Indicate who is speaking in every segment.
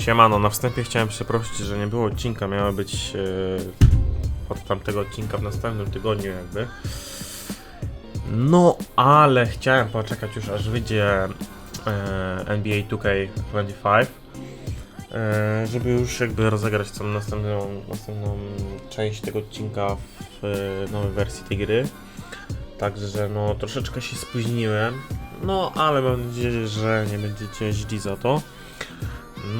Speaker 1: Siemano, na wstępie chciałem przeprosić, że nie było odcinka, miało być e, od tamtego odcinka w następnym tygodniu jakby. No, ale chciałem poczekać już aż wyjdzie NBA 2K25, e, żeby już jakby rozegrać tą następną, następną część tego odcinka w e, nowej wersji tej gry. Także no troszeczkę się spóźniłem, no ale mam nadzieję, że nie będziecie źli za to.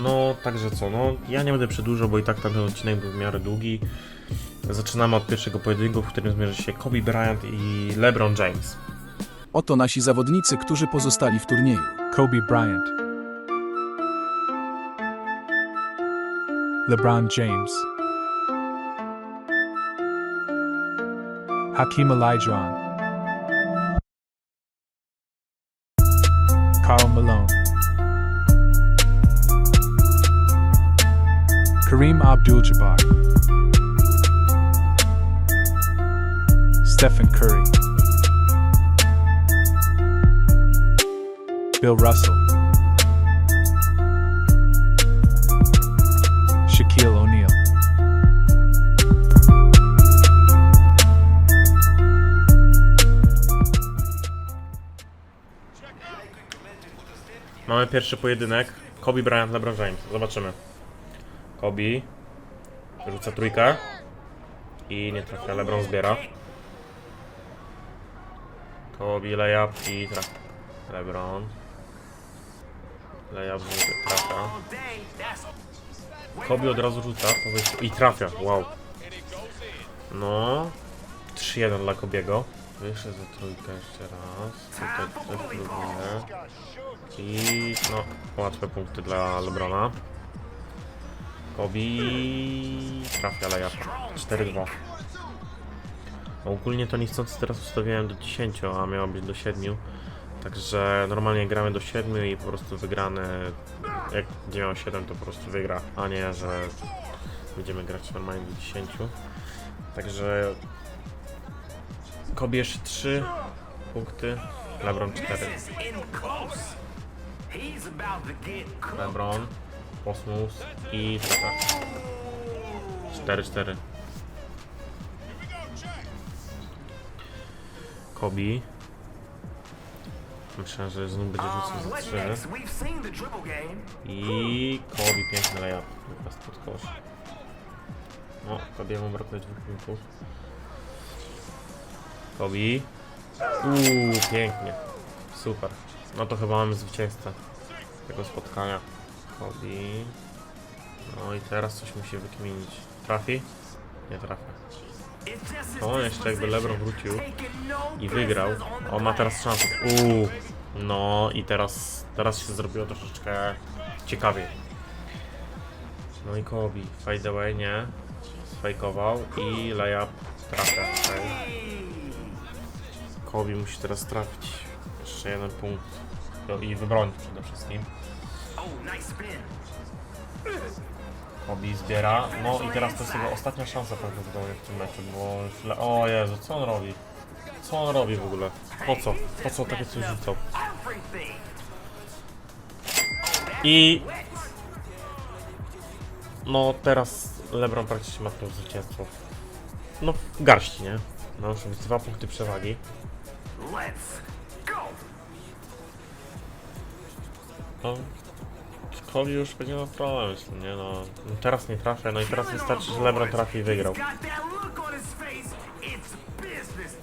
Speaker 1: No, także co, no, ja nie będę przedłużał, bo i tak tamten odcinek był w miarę długi. Zaczynamy od pierwszego pojedynku, w którym zmierzy się Kobe Bryant i LeBron James.
Speaker 2: Oto nasi zawodnicy, którzy pozostali w turnieju.
Speaker 3: Kobe Bryant, LeBron James, Hakeem Olajuwon, Kareem Abdul-Jabbar, Stephen Curry, Bill Russell. Shaquille O'Neal.
Speaker 1: Mamy pierwszy pojedynek, Kobe Bryant, LeBron James. Zobaczymy. Kobe rzuca trójkę i nie trafia, LeBron zbiera. Kobe layup i trafia. LeBron. Layup trafia. Kobe od razu rzuca i trafia, wow. No, 3-1 dla Kobiego. Wyszedł za trójkę jeszcze raz. Tutaj też. I no, łatwe punkty dla Lebrona. Kobi trafia layupa. 4-2. No, ogólnie to niechcący teraz ustawiałem do 10, a miało być do 7. Także normalnie gramy do 7 i po prostu wygrany. Jak będzie miał 7, to po prostu wygra, a nie, że będziemy grać normalnie do 10. Także Kobi jeszcze 3 punkty, Lebron 4. LeBron, Posmus i trafia. 4-4. Kobi. Myślę, że znów będzie rzucał za 3. I Kobi piękny layup. Wypas pod kosz. No, Kobiemu brakuje dwóch punktów. Kobi. Uuu, pięknie. Super. No to chyba mamy zwycięzcę tego spotkania. Kobi. No i teraz coś musi wykminić. Trafi? Nie trafia. O, jeszcze jakby LeBron wrócił i wygrał. O, ma teraz szansę. Uuu. No i teraz, teraz się zrobiło troszeczkę ciekawiej. No i Kobe. Fade away, nie. Sfajkował i layup trafia. Okay. Kobe musi teraz trafić. Jeszcze jeden punkt. I wybronić przede wszystkim. Kobe zbiera. No i teraz to jest jego ostatnia szansa prawdopodobnie w tym meczu, bo źle... O Jezu, co on robi? Co on robi w ogóle? Po co? Po co takie coś rzucał? I... No teraz LeBron praktycznie ma to zwycięstwo. No w garści, nie? No już dwa punkty przewagi. No, Kobe już będzie miał problem, nie no. no. Teraz nie trafia, no i teraz wystarczy, że LeBron trafi i wygrał.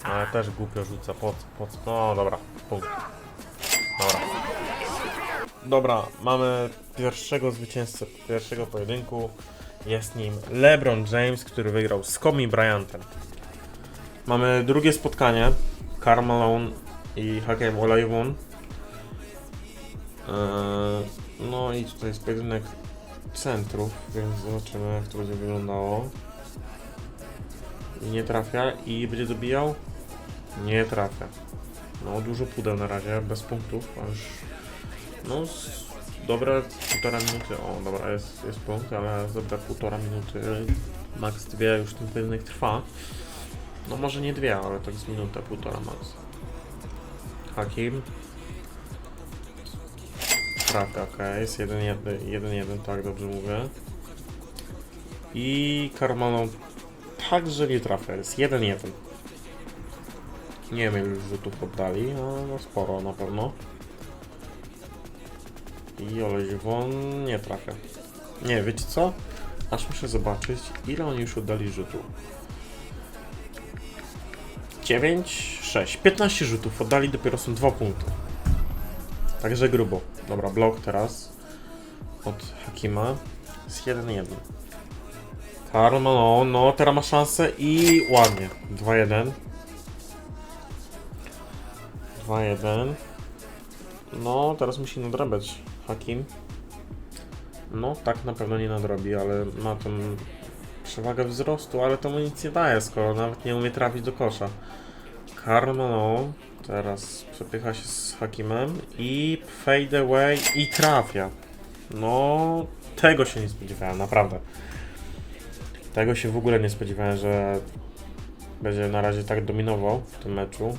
Speaker 1: Ale też głupio rzuca, po co, po co? No dobra, punkt. Dobra. Dobra, mamy pierwszego zwycięzcę pierwszego pojedynku. Jest nim LeBron James, który wygrał z Kobe Bryantem. Mamy drugie spotkanie. Karl Malone i Hakeem Olajuwon. Eee, no i tutaj jest pojedynek centrów, więc zobaczymy jak to będzie wyglądało. I nie trafia i będzie dobijał? Nie trafia. No dużo pudeł na razie, bez punktów, a już no dobre półtora minuty, o dobra jest, jest punkt, ale dobre półtora minuty, max dwie już ten pojedynek trwa. No może nie dwie, ale tak z minutę, półtora max. Hakim trafia, okej, jest 1-1, tak dobrze mówię. I Karmaną także nie trafia, jest 1-1. Nie wiem ile rzutów poddali, no sporo na pewno. I Oleziwon nie trafia. Nie, wiecie co? Aż muszę zobaczyć, ile oni już oddali rzutów. 9, 6, 15 rzutów oddali, dopiero są 2 punkty. Także grubo. Dobra, blok teraz od Hakima jest 1-1. Karma, no, no, teraz ma szansę i ładnie. 2-1. 2-1. No, teraz musi nadrabiać Hakim. No, tak na pewno nie nadrobi, ale ma tą przewagę wzrostu, ale to mu nic nie daje, skoro nawet nie umie trafić do kosza. Karma, no, teraz przepycha się z Hakimem i fade away i trafia. No, tego się nie spodziewałem, naprawdę. Tego się w ogóle nie spodziewałem, że będzie na razie tak dominował w tym meczu.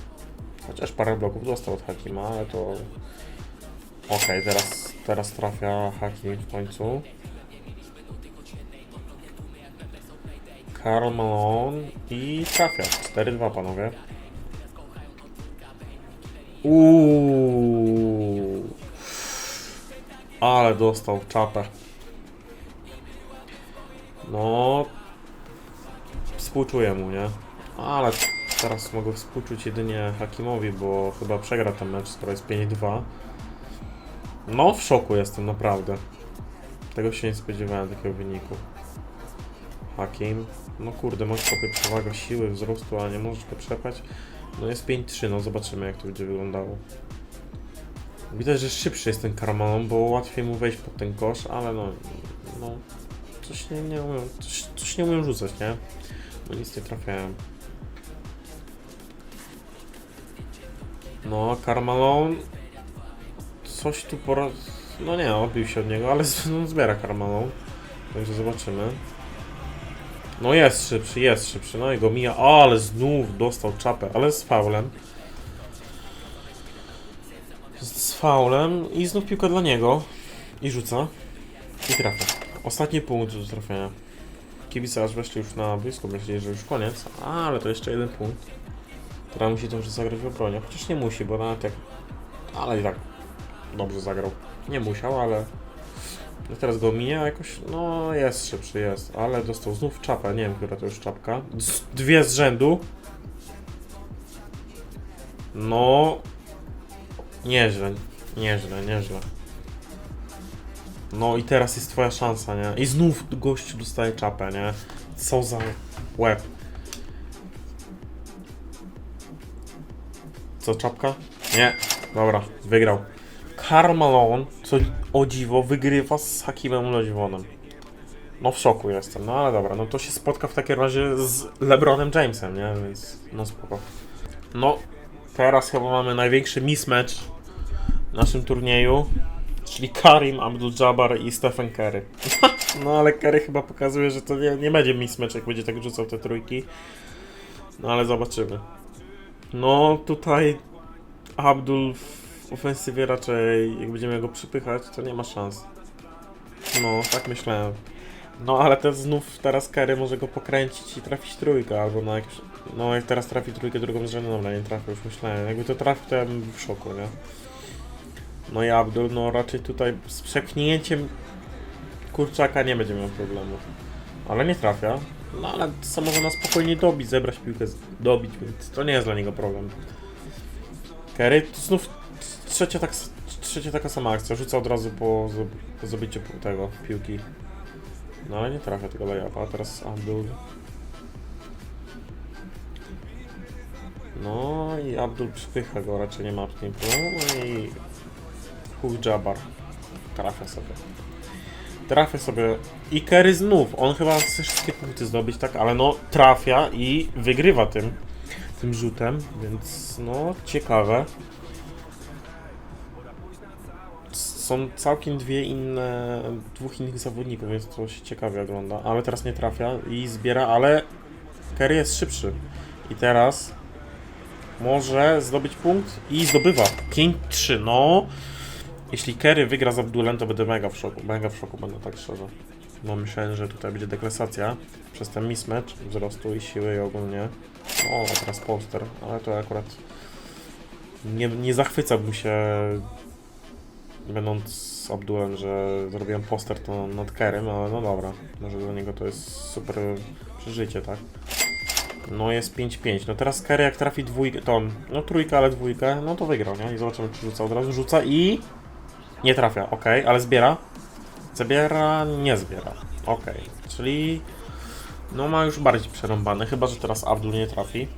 Speaker 1: Chociaż parę bloków dostał od Hakima, ale to... Okej, teraz, teraz trafia Hakim w końcu. Karl Malone i trafia. 4-2 panowie. Uuu. Ale dostał czapę. No. Współczuję mu, nie? Ale teraz mogę współczuć jedynie Hakimowi, bo chyba przegra ten mecz, skoro jest 5-2. No, w szoku jestem, naprawdę. Tego się nie spodziewałem, takiego wyniku. Hakim. No kurde, masz trochę przewagę siły, wzrostu, a nie możesz go przepać. No jest 5-3, no zobaczymy jak to będzie wyglądało. Widać, że szybszy jest ten Karmanon, bo łatwiej mu wejść pod ten kosz, ale no... No... Coś nie, nie umiem... Coś, coś nie umiem rzucać, nie? No nic nie trafiałem. No, Karmalon... Coś tu pora... No nie, odbił się od niego, ale no, zbiera Karmalon. Także zobaczymy. No jest szybszy, jest szybszy. No i go mija. O, ale znów dostał czapę, ale z faulem. Z faulem i znów piłka dla niego. I rzuca. I trafia. Ostatni punkt do trafienia. Kibice aż weszli już na blisko, myśleli, że już koniec. Ale to jeszcze jeden punkt. Teraz musi dobrze zagrać w obronie. Chociaż nie musi, bo nawet jak... Ale i tak dobrze zagrał. Nie musiał, ale... No teraz go minie jakoś, no jest szybszy, jest, ale dostał znów czapę, nie wiem, która to już czapka. Z, dwie z rzędu. No... Nieźle, nieźle, nieźle. No i teraz jest twoja szansa, nie? I znów gościu dostaje czapę, nie? Co za łeb. Co, czapka? Nie. Dobra, wygrał. Karmalon, co o dziwo, wygrywa z Hakimem Lodziwonem. No w szoku jestem, no ale dobra, no to się spotka w takim razie z LeBronem Jamesem, nie? Więc no spoko. No, teraz chyba mamy największy mismatch w naszym turnieju, czyli Karim Abdul-Jabbar i Stephen Curry. no ale Curry chyba pokazuje, że to nie, nie będzie mismatch, jak będzie tak rzucał te trójki. No ale zobaczymy. No tutaj Abdul w ofensywie raczej, jak będziemy go przypychać, to nie ma szans. No, tak myślałem. No, ale też znów teraz Kerry może go pokręcić i trafić trójkę, albo na jakieś... No, jak teraz trafi trójkę drugą z rzędu, dobra, nie trafił, już myślałem. Jakby to trafił, to ja bym był w szoku, nie? No i Abdul, no raczej tutaj z przeknięciem kurczaka nie będzie miał problemów. Ale nie trafia. No, ale co może na spokojnie dobić, zebrać piłkę, dobić, więc to nie jest dla niego problem. Kerry, to znów trzecia, tak, trzecia taka sama akcja. Rzuca od razu po, po zdobyciu tego piłki. No ale nie trafia tego layupa. Teraz Abdul. No i Abdul przypycha go, raczej nie ma problemu. No i Hugh Jabbar trafia sobie. Trafia sobie i Kerry znów. On chyba chce wszystkie punkty zdobyć, tak? Ale no trafia i wygrywa tym, tym rzutem, więc no ciekawe. Są całkiem dwie inne, dwóch innych zawodników, więc to się ciekawie ogląda. Ale teraz nie trafia i zbiera, ale Kerry jest szybszy. I teraz może zdobyć punkt i zdobywa. 5-3, no. Jeśli Kerry wygra z Abdulem, to będę mega w szoku. Mega w szoku będę, tak szczerze. No myślałem, że tutaj będzie deklasacja przez ten mismatch wzrostu i siły i ogólnie. O, teraz poster, ale to akurat nie, nie zachwycałbym się będąc Abdulem, że zrobiłem poster to nad Kerem, ale no dobra. Może dla niego to jest super przeżycie, tak? No jest 5-5. No teraz Kerry jak trafi dwójkę, to no trójkę, ale dwójkę, no to wygrał, nie? I zobaczymy czy rzuca od razu. Rzuca i... Nie trafia, ok, ale zbiera. Zabiera, nie zbiera. Ok, czyli no ma już bardziej przerąbane, chyba że teraz Abdul nie trafi.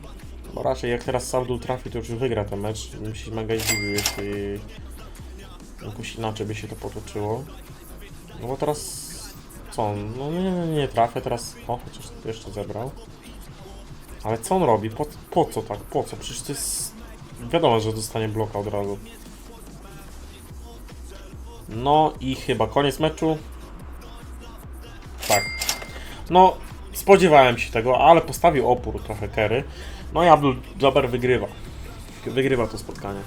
Speaker 1: Bo raczej jak teraz Abdul trafi, to już wygra ten mecz. Bym się mega jeśli jakoś inaczej by się to potoczyło. No bo teraz co on? No nie, nie, nie trafia, teraz o, chociaż jeszcze zebrał. Ale co on robi? Po, po co tak? Po co? Przecież to jest... Wiadomo, że dostanie bloka od razu. No i chyba koniec meczu. Tak. No, spodziewałem się tego, ale postawił opór trochę Kerry. No i Abdul Jabbar wygrywa. Wygrywa to spotkanie.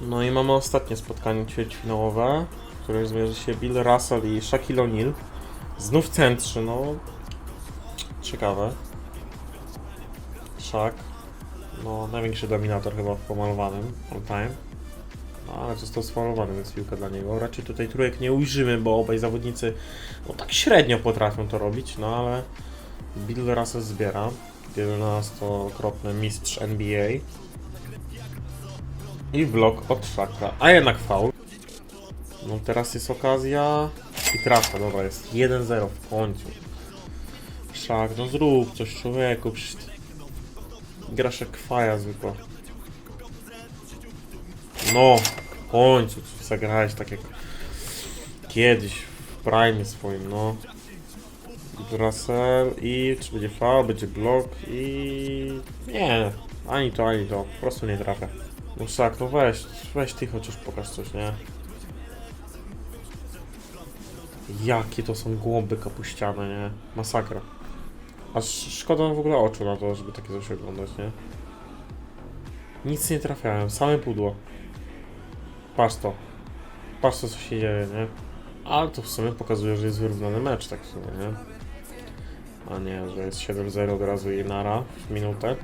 Speaker 1: No i mamy ostatnie spotkanie ćwierćfinałowe, w którym zmierzy się Bill Russell i Shaquille O'Neal. Znów centrzy, no... Ciekawe. Shaq. No, największy dominator chyba w pomalowanym all time. No, ale został sfalowany, więc piłka dla niego. Raczej tutaj trójek nie ujrzymy, bo obaj zawodnicy no tak średnio potrafią to robić, no ale Bill Russell zbiera. 11-krotny mistrz NBA. I blok od Shaka, a jednak faul. No teraz jest okazja i trafia, dobra, jest 1-0 w końcu. Szak, no zrób coś człowieku, przecież grasz jak kwaja zwykła. No, w końcu zagrałeś tak jak kiedyś w prime swoim, no. Russell i czy będzie faul, będzie blok i... Nie, ani to, ani to, po prostu nie trafia. No no weź, weź ty chociaż pokaż coś, nie? Jakie to są głąby kapuściane, nie? Masakra. Aż szkoda w ogóle oczu na to, żeby takie coś oglądać, nie? Nic nie trafiałem, same pudło. Patrz to. Patrz to, co się dzieje, nie? Ale to w sumie pokazuje, że jest wyrównany mecz, tak w sumie, nie? A nie, że jest 7-0 od razu i nara w minutę.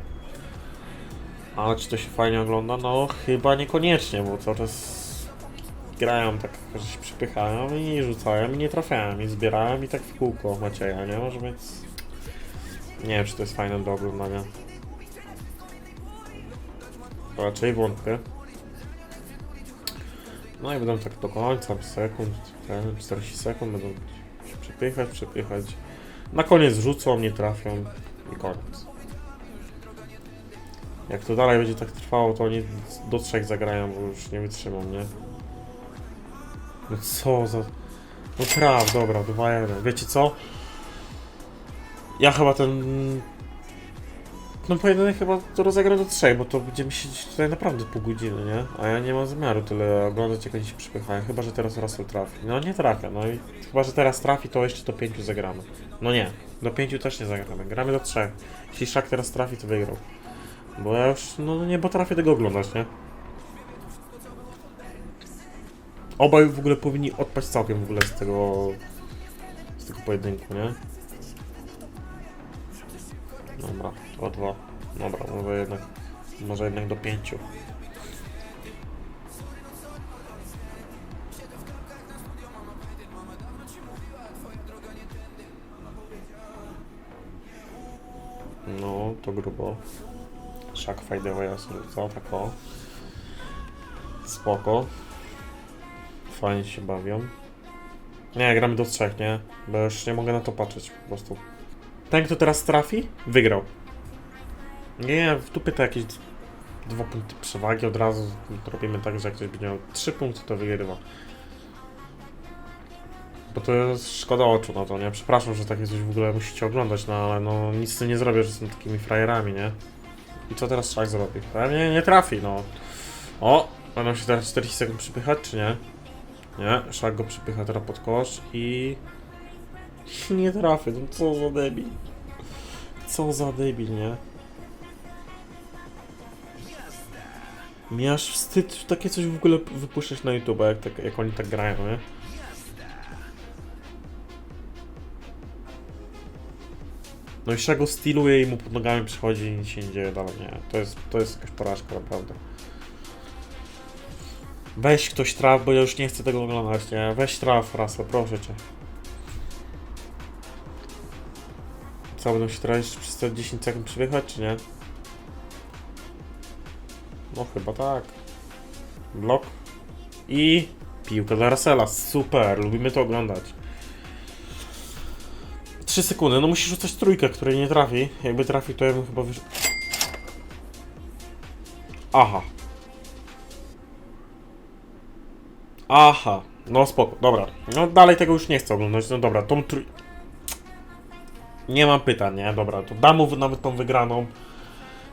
Speaker 1: Ale czy to się fajnie ogląda? No chyba niekoniecznie, bo cały czas grają tak, że się przypychają i rzucają i nie trafiają i zbierałem i tak w kółko Macieja, nie? Może więc... Nie wiem, czy to jest fajne do oglądania. Raczej wątpię. No i będą tak do końca, sekund, ten, 40 sekund będą się przepychać, przepychać. Na koniec rzucą, nie trafią i koniec. Jak to dalej będzie tak trwało, to oni do trzech zagrają, bo już nie wytrzymam, nie? No co za... No traf, dobra, 2-1. Wiecie co? Ja chyba ten... No pojedynek chyba to rozegram do trzech, bo to będziemy siedzieć tutaj naprawdę pół godziny, nie? A ja nie mam zamiaru tyle oglądać, jak oni się przypychają. Chyba, że teraz Russell trafi. No nie trafia, no i chyba, że teraz trafi, to jeszcze do pięciu zagramy. No nie, do pięciu też nie zagramy. Gramy do trzech. Jeśli Szak teraz trafi, to wygrał. Bo ja już, no nie potrafię tego oglądać, nie? Obaj w ogóle powinni odpaść całkiem w ogóle z tego, z tego pojedynku, nie? Dobra, o dwa. Dobra, może jednak, może jednak do pięciu. No, to grubo. Szak fajdowa co tak o. Spoko. Fajnie się bawią. Nie, gramy do trzech, nie? Bo już nie mogę na to patrzeć po prostu. Ten, kto teraz trafi, wygrał. Nie, w dupie to jakieś dwa punkty przewagi od razu robimy tak, że jak ktoś będzie miał trzy punkty, to wygrywa. Bo to jest szkoda oczu na to, nie? Przepraszam, że takie coś w ogóle musicie oglądać, no ale no nic nie zrobię, że są takimi frajerami, nie? I co teraz Szak zrobi? Pewnie nie trafi, no. O! Będą się teraz 40 sekund przypychać, czy nie? Nie, Szak go przypycha teraz pod kosz i... Nie trafię, no co za debil. Co za debil, nie? Mi aż wstyd takie coś w ogóle wypuszczać na YouTube, jak, tak, jak oni tak grają, nie? No i go styluje i mu pod nogami przychodzi i nic się nie dzieje dalej, nie. To jest, to jest jakaś porażka, naprawdę. Weź ktoś traf, bo ja już nie chcę tego oglądać, nie? Weź traf, Rasa, proszę cię. Co, będą się teraz jeszcze przez te 10 sekund przyjechać, czy nie? No chyba tak. Blok. I piłka dla Russella. Super, lubimy to oglądać. 3 sekundy, no musisz rzucać trójkę, której nie trafi. Jakby trafi, to ja bym chyba. Aha. Aha. No spoko, dobra. No dalej tego już nie chcę oglądać. No dobra, tą trój... Nie mam pytań, nie? Dobra, to dam mu nawet tą wygraną.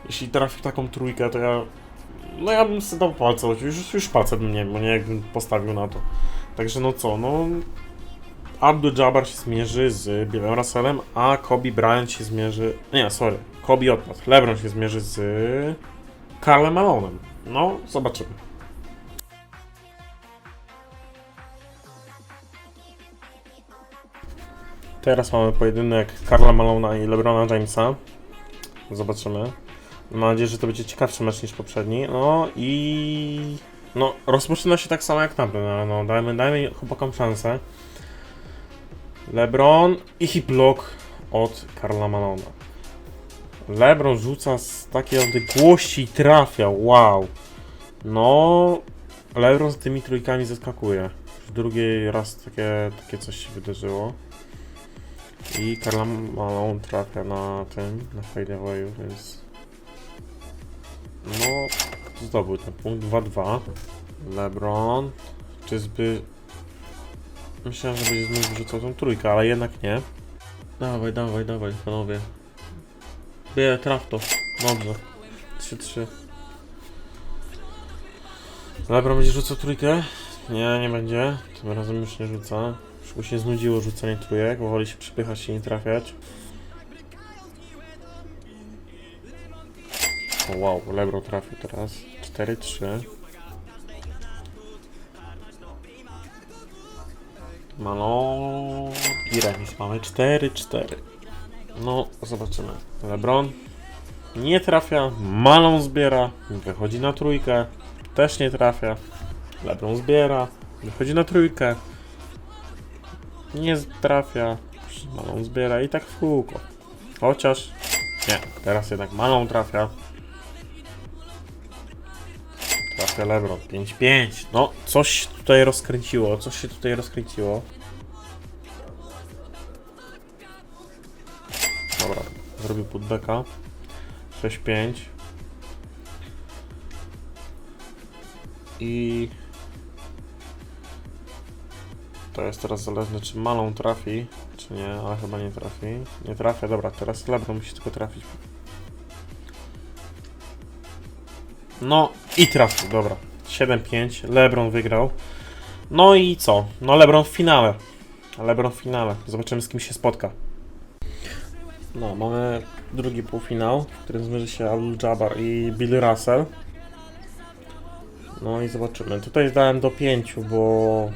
Speaker 1: Jeśli trafi taką trójkę, to ja... No ja bym sobie dał palce, już, już palce bym nie, bo nie jakbym postawił na to. Także no co, no... Abdul Jabbar się zmierzy z Billem Russellem, a Kobe Bryant się zmierzy... Nie, sorry. Kobe odpadł. LeBron się zmierzy z... Karlem Malonem. No, zobaczymy. Teraz mamy pojedynek Karla Malona i LeBrona Jamesa. Zobaczymy. Mam nadzieję, że to będzie ciekawszy mecz niż poprzedni. No i... No, rozpoczyna się tak samo jak tamten, no, no dajmy, dajmy chłopakom szansę. LeBron i blok od Karla Malona. LeBron rzuca z takiej odległości i trafia, wow. No, LeBron z tymi trójkami zaskakuje. Już drugi raz takie, takie coś się wydarzyło. I Karla Malone trafia na tym, na fadeawayu, więc... No, zdobył ten punkt 2-2. LeBron, czyżby... Myślałem, że będzie znów wrzucał tą trójkę, ale jednak nie. Dawaj, dawaj, dawaj, panowie. Bie, traf to. Dobrze. 3-3. LeBron będzie rzucał trójkę? Nie, nie będzie. Tym razem już nie rzuca. Już mu się znudziło rzucanie trójek, bo woli się przypychać i nie trafiać. Wow, Lebron trafił teraz. 4-3. Malon i remis. Mamy 4-4. No, zobaczymy. Lebron nie trafia. Malon zbiera. Wychodzi na trójkę. Też nie trafia. Lebron zbiera. Wychodzi na trójkę. Nie trafia. Malon zbiera i tak w kółko. Chociaż. Nie, teraz jednak Malon trafia. Trafia Lebron. 5-5. No, coś tutaj rozkręciło. Coś się tutaj rozkręciło. Dobra, zrobił putbacka. 6-5. I to jest teraz zależne, czy Malą trafi, czy nie, ale chyba nie trafi. Nie trafia, dobra, teraz Lebron musi tylko trafić. No i trafił, dobra. 7-5, Lebron wygrał. No i co? No Lebron w finale. Lebron w finale. Zobaczymy z kim się spotka. No, mamy drugi półfinał, w którym zmierzy się Abdul Jabbar i Bill Russell. No i zobaczymy. Tutaj dałem do 5, bo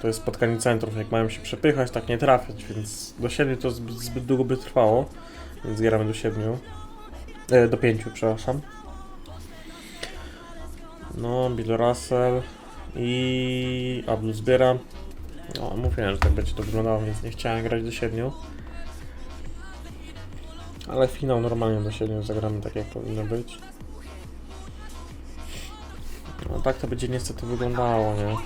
Speaker 1: to jest spotkanie centrów. Jak mają się przepychać, tak nie trafiać, więc do 7 to zbyt, zbyt długo by trwało. Więc gramy do 7. E, do 5, przepraszam. No, Bill Russell i Abdul zbiera. No, mówiłem, że tak będzie to wyglądało, więc nie chciałem grać do 7. Ale finał normalnie do 7 zagramy tak jak powinno być. No tak to będzie niestety wyglądało, nie?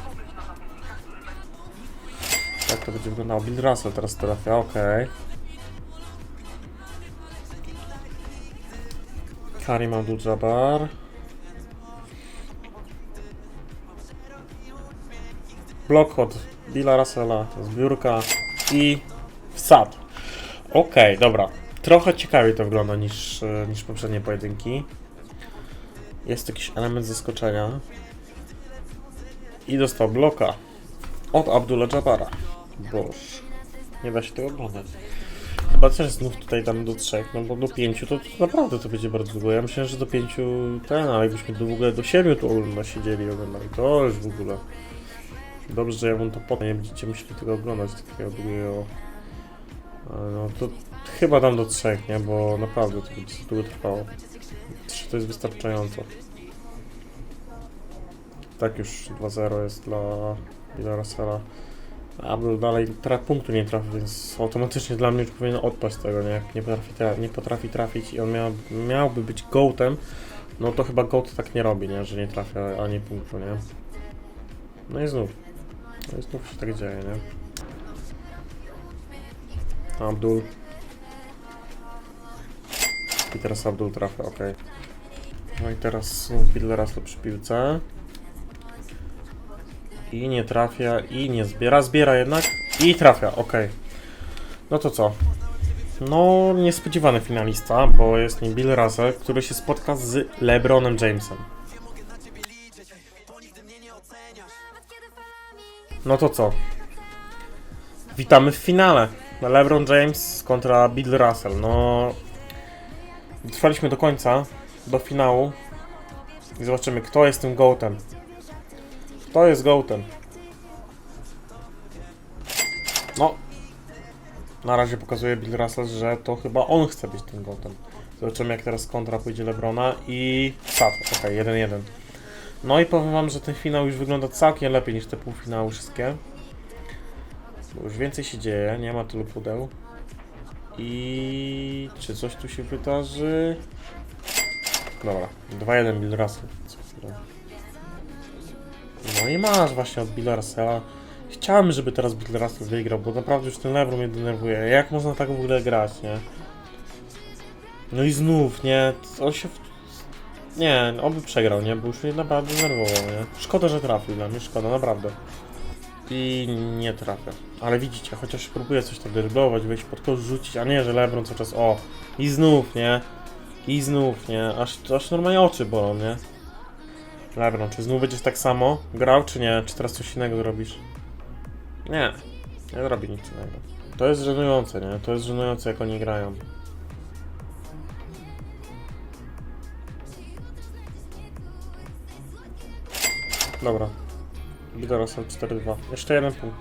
Speaker 1: Tak to będzie wyglądało. Bill Russell teraz trafia, okej. Karim Abdul-Jabbar. Blok od Billa Russella, zbiórka i wsad. Okej, dobra. Trochę ciekawiej to wygląda niż, e, niż poprzednie pojedynki. Jest jakiś element zaskoczenia. I dostał bloka od Abdullah Jabara. Boż. Nie da się tego oglądać. Chyba też znów tutaj dam do trzech, no bo do pięciu to, to naprawdę to będzie bardzo długo. Ja myślałem, że do pięciu ten, ale jakbyśmy do, w ogóle do siedmiu tu ogląda siedzieli oglądali, to już w ogóle. Dobrze, że ja wam to potem nie będziecie musieli tego oglądać, takiego długiego. No to chyba dam do trzech, nie? Bo naprawdę to będzie długo trwało. Trzy to jest wystarczająco. Tak już 2-0 jest dla Billa Russella. Abdul dalej tra- punktu nie trafi, więc automatycznie dla mnie już powinien odpaść tego, nie? Jak nie potrafi, tra- nie potrafi trafić i on miał, miałby być gołtem, no to chyba gołt tak nie robi, nie? Że nie trafia ani punktu, nie? No i znów. No i znów się tak dzieje, nie? Abdul. I teraz Abdul trafia, ok. No i teraz Bill Russell przy piłce. I nie trafia, i nie zbiera. Zbiera jednak i trafia, ok. No to co? No, niespodziewany finalista, bo jest nim Bill Russell, który się spotka z LeBronem Jamesem. No to co? Witamy w finale. LeBron James kontra Bill Russell. No, trwaliśmy do końca, do finału. I zobaczymy, kto jest tym gołtem. To jest Gołtem. No. Na razie pokazuje Bill Russell, że to chyba on chce być tym Gołtem. Zobaczymy jak teraz kontra pójdzie Lebrona i... Sad, okej, 1-1. No i powiem wam, że ten finał już wygląda całkiem lepiej niż te półfinały wszystkie. Bo już więcej się dzieje, nie ma tylu pudeł. I... czy coś tu się wydarzy? Dobra, 2-1 Bill Russell. No i masz właśnie od Billa. Chciałem, żeby teraz Bill Russell wygrał, bo naprawdę już ten Lebron mnie denerwuje. Jak można tak w ogóle grać, nie? No i znów, nie? On się... Nie, oby przegrał, nie? Bo już naprawdę denerwował, nie? Szkoda, że trafił dla mnie, szkoda, naprawdę. I nie trafia. Ale widzicie, chociaż próbuję coś tam dryblować, wejść pod kosz, rzucić, a nie, że Lebron cały czas, o! I znów, nie? I znów, nie? Aż, aż normalnie oczy bolą, nie? Lebron, czy znów będziesz tak samo grał, czy nie? Czy teraz coś innego zrobisz? Nie, nie zrobi nic innego. To jest żenujące, nie? To jest żenujące, jak oni grają. Dobra. Bidora są 4-2. Jeszcze jeden punkt.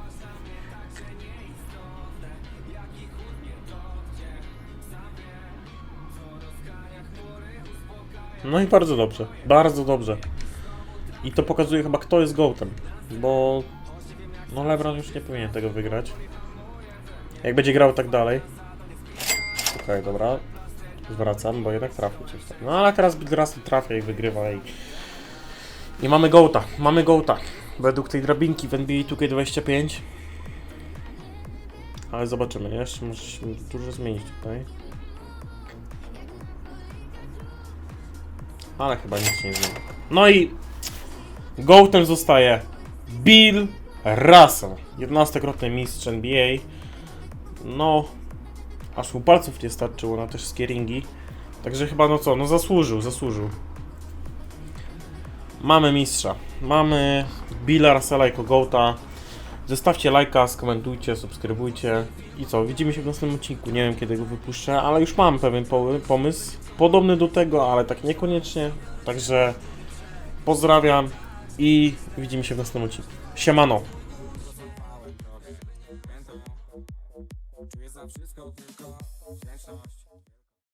Speaker 1: No i bardzo dobrze. Bardzo dobrze. I to pokazuje chyba kto jest gołtem, bo no LeBron już nie powinien tego wygrać. Jak będzie grał tak dalej. Okej, dobra. Zwracam, bo jednak trafił coś tam. No ale teraz Russell trafia i wygrywa i... I mamy gołta, mamy gołta. Według tej drabinki w NBA 2K25. Ale zobaczymy? Jeszcze może się dużo zmienić tutaj. Ale chyba nic się nie zmieni. No i Gołtem zostaje Bill Russell, 11-krotny mistrz NBA. No, aż mu palców nie starczyło na te wszystkie ringi. Także chyba, no co, no zasłużył, zasłużył. Mamy mistrza, mamy Billa Russella jako Gołta. Zostawcie lajka, skomentujcie, subskrybujcie. I co, widzimy się w następnym odcinku. Nie wiem kiedy go wypuszczę, ale już mam pewien po- pomysł. Podobny do tego, ale tak niekoniecznie. Także pozdrawiam i widzimy się w następnym odcinku. Siemano!